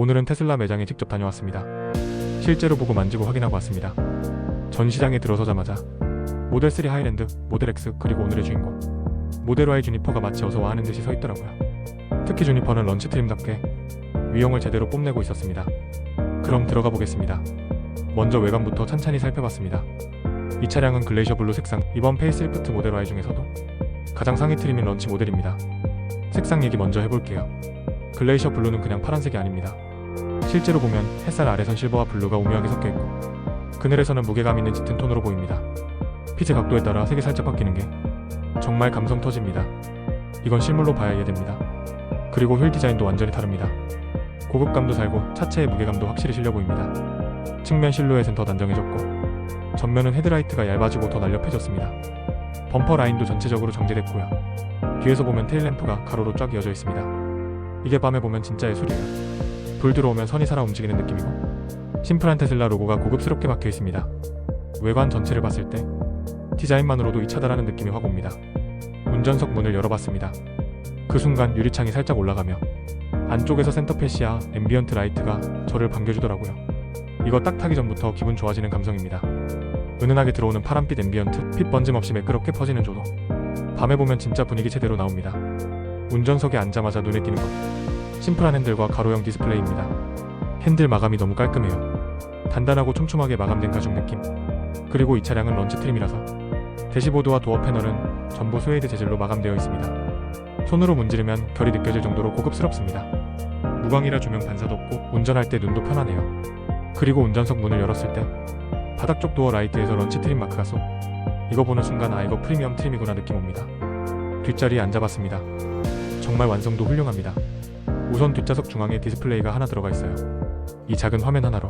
오늘은 테슬라 매장에 직접 다녀왔습니다. 실제로 보고 만지고 확인하고 왔습니다. 전시장에 들어서자마자 모델 3 하이랜드, 모델 X 그리고 오늘의 주인공 모델 Y 주니퍼가 마치 어서와 하는 듯이 서 있더라고요. 특히 주니퍼는 런치 트림답게 위용을 제대로 뽐내고 있었습니다. 그럼 들어가 보겠습니다. 먼저 외관부터 찬찬히 살펴봤습니다. 이 차량은 글레이셔 블루 색상 이번 페이스리프트 모델 Y 중에서도 가장 상위 트림인 런치 모델입니다. 색상 얘기 먼저 해볼게요. 글레이셔 블루는 그냥 파란색이 아닙니다. 실제로 보면 햇살 아래선 실버와 블루가 오묘하게 섞여 있고 그늘에서는 무게감 있는 짙은 톤으로 보입니다. 빛의 각도에 따라 색이 살짝 바뀌는 게 정말 감성 터집니다. 이건 실물로 봐야 이해됩니다. 그리고 휠 디자인도 완전히 다릅니다. 고급감도 살고 차체의 무게감도 확실히 실려 보입니다. 측면 실루엣은 더 단정해졌고 전면은 헤드라이트가 얇아지고 더 날렵해졌습니다. 범퍼 라인도 전체적으로 정제됐고요. 뒤에서 보면 테일램프가 가로로 쫙 이어져 있습니다. 이게 밤에 보면 진짜 예술이에요. 불 들어오면 선이 살아 움직이는 느낌이고 심플한 테슬라 로고가 고급스럽게 박혀 있습니다. 외관 전체를 봤을 때 디자인만으로도 이 차다라는 느낌이 확 옵니다. 운전석 문을 열어봤습니다. 그 순간 유리창이 살짝 올라가며 안쪽에서 센터페시아 앰비언트 라이트가 저를 반겨주더라고요. 이거 딱 타기 전부터 기분 좋아지는 감성입니다. 은은하게 들어오는 파란빛 앰비언트, 빛 번짐 없이 매끄럽게 퍼지는 조도. 밤에 보면 진짜 분위기 제대로 나옵니다. 운전석에 앉자마자 눈에 띄는 것. 심플한 핸들과 가로형 디스플레이입니다. 핸들 마감이 너무 깔끔해요. 단단하고 촘촘하게 마감된 가죽 느낌. 그리고 이 차량은 런치 트림이라서 대시보드와 도어 패널은 전부 스웨이드 재질로 마감되어 있습니다. 손으로 문지르면 결이 느껴질 정도로 고급스럽습니다. 무광이라 조명 반사도 없고 운전할 때 눈도 편하네요. 그리고 운전석 문을 열었을 때 바닥 쪽 도어 라이트에서 런치 트림 마크가 쏙 이거 보는 순간 아 이거 프리미엄 트림이구나 느낌 옵니다. 뒷자리에 앉아봤습니다. 정말 완성도 훌륭합니다. 우선 뒷좌석 중앙에 디스플레이가 하나 들어가 있어요. 이 작은 화면 하나로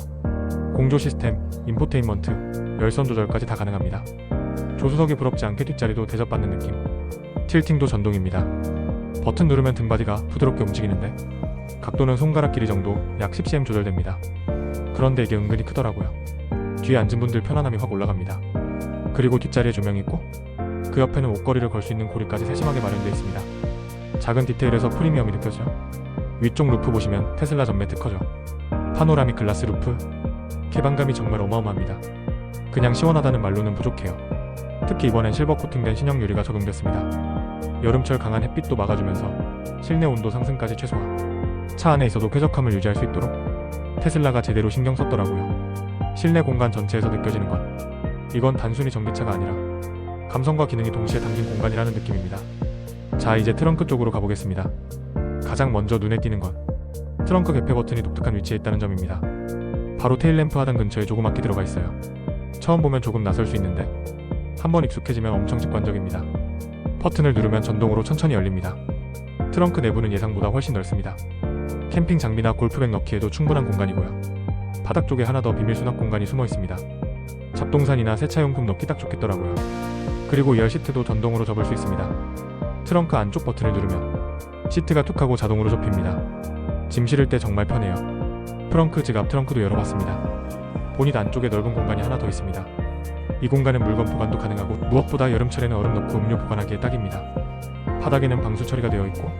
공조 시스템, 인포테인먼트, 열선 조절까지 다 가능합니다. 조수석이 부럽지 않게 뒷자리도 대접받는 느낌. 틸팅도 전동입니다. 버튼 누르면 등바디가 부드럽게 움직이는데 각도는 손가락 길이 정도 약 10cm 조절됩니다. 그런데 이게 은근히 크더라고요. 뒤에 앉은 분들 편안함이 확 올라갑니다. 그리고 뒷자리에 조명이 있고 그 옆에는 옷걸이를 걸 수 있는 고리까지 세심하게 마련되어 있습니다. 작은 디테일에서 프리미엄이 느껴져. 위쪽 루프 보시면 테슬라 전매 특허죠. 파노라믹 글라스 루프. 개방감이 정말 어마어마합니다. 그냥 시원하다는 말로는 부족해요. 특히 이번엔 실버 코팅된 신형 유리가 적용됐습니다. 여름철 강한 햇빛도 막아주면서 실내 온도 상승까지 최소화. 차 안에 있어도 쾌적함을 유지할 수 있도록 테슬라가 제대로 신경 썼더라고요. 실내 공간 전체에서 느껴지는 건 이건 단순히 전기차가 아니라 감성과 기능이 동시에 담긴 공간이라는 느낌입니다. 자, 이제 트렁크 쪽으로 가보겠습니다. 가장 먼저 눈에 띄는 건 트렁크 개폐 버튼이 독특한 위치에 있다는 점입니다. 바로 테일램프 하단 근처에 조그맣게 들어가 있어요. 처음 보면 조금 낯설 수 있는데 한번 익숙해지면 엄청 직관적입니다. 버튼을 누르면 전동으로 천천히 열립니다. 트렁크 내부는 예상보다 훨씬 넓습니다. 캠핑 장비나 골프백 넣기에도 충분한 공간이고요. 바닥 쪽에 하나 더 비밀 수납 공간이 숨어 있습니다. 잡동산이나 세차용품 넣기 딱 좋겠더라고요. 그리고 이열 시트도 전동으로 접을 수 있습니다. 트렁크 안쪽 버튼을 누르면 시트가 툭 하고 자동으로 접힙니다. 짐 실을 때 정말 편해요. 트렁크 지갑 트렁크도 열어봤습니다. 보닛 안쪽에 넓은 공간이 하나 더 있습니다. 이 공간은 물건 보관도 가능하고 무엇보다 여름철에는 얼음 넣고 음료 보관하기에 딱입니다. 바닥에는 방수 처리가 되어 있고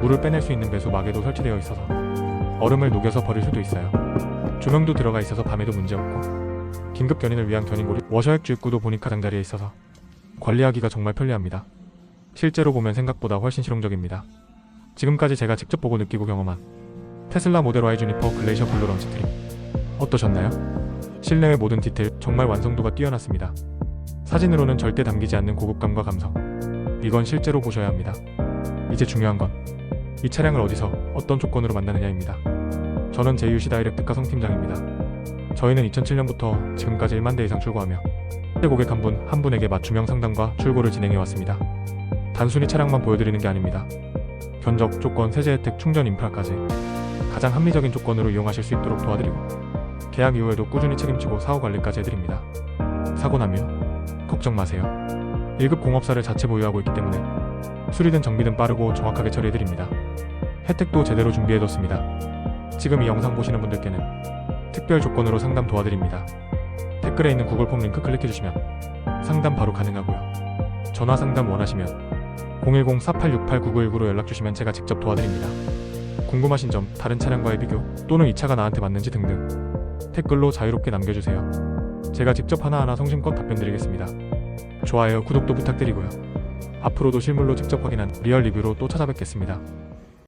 물을 빼낼 수 있는 배수 막에도 설치되어 있어서 얼음을 녹여서 버릴 수도 있어요. 조명도 들어가 있어서 밤에도 문제없고 긴급 견인을 위한 견인고리 워셔액 주입구도 보니까 장자리에 있어서 관리하기가 정말 편리합니다. 실제로 보면 생각보다 훨씬 실용적입니다. 지금까지 제가 직접 보고 느끼고 경험한 테슬라 모델 Y 주니퍼 글레이셔 블루 런치 트림 어떠셨나요? 실내의 모든 디테일 정말 완성도가 뛰어났습니다. 사진으로는 절대 담기지 않는 고급감과 감성. 이건 실제로 보셔야 합니다. 이제 중요한 건 이 차량을 어디서 어떤 조건으로 만나느냐입니다. 저는 제이유시 다이렉트카 성팀장입니다. 저희는 2007년부터 지금까지 1만 대 이상 출고하며 대 고객 한 분 한 분에게 맞춤형 상담과 출고를 진행해 왔습니다. 단순히 차량만 보여드리는 게 아닙니다. 견적, 조건, 세제 혜택, 충전 인프라까지 가장 합리적인 조건으로 이용하실 수 있도록 도와드리고 계약 이후에도 꾸준히 책임지고 사후 관리까지 해드립니다. 사고 나면 걱정 마세요. 1급 공업사를 자체 보유하고 있기 때문에 수리든 정비든 빠르고 정확하게 처리해드립니다. 혜택도 제대로 준비해뒀습니다. 지금 이 영상 보시는 분들께는 특별 조건으로 상담 도와드립니다. 댓글에 있는 구글 폼 링크 클릭해주시면 상담 바로 가능하고요. 전화 상담 원하시면 010-4868-9919로 연락주시면 제가 직접 도와드립니다. 궁금하신 점, 다른 차량과의 비교, 또는 이 차가 나한테 맞는지 등등 댓글로 자유롭게 남겨주세요. 제가 직접 하나하나 성심껏 답변드리겠습니다. 좋아요, 구독도 부탁드리고요. 앞으로도 실물로 직접 확인한 리얼 리뷰로 또 찾아뵙겠습니다.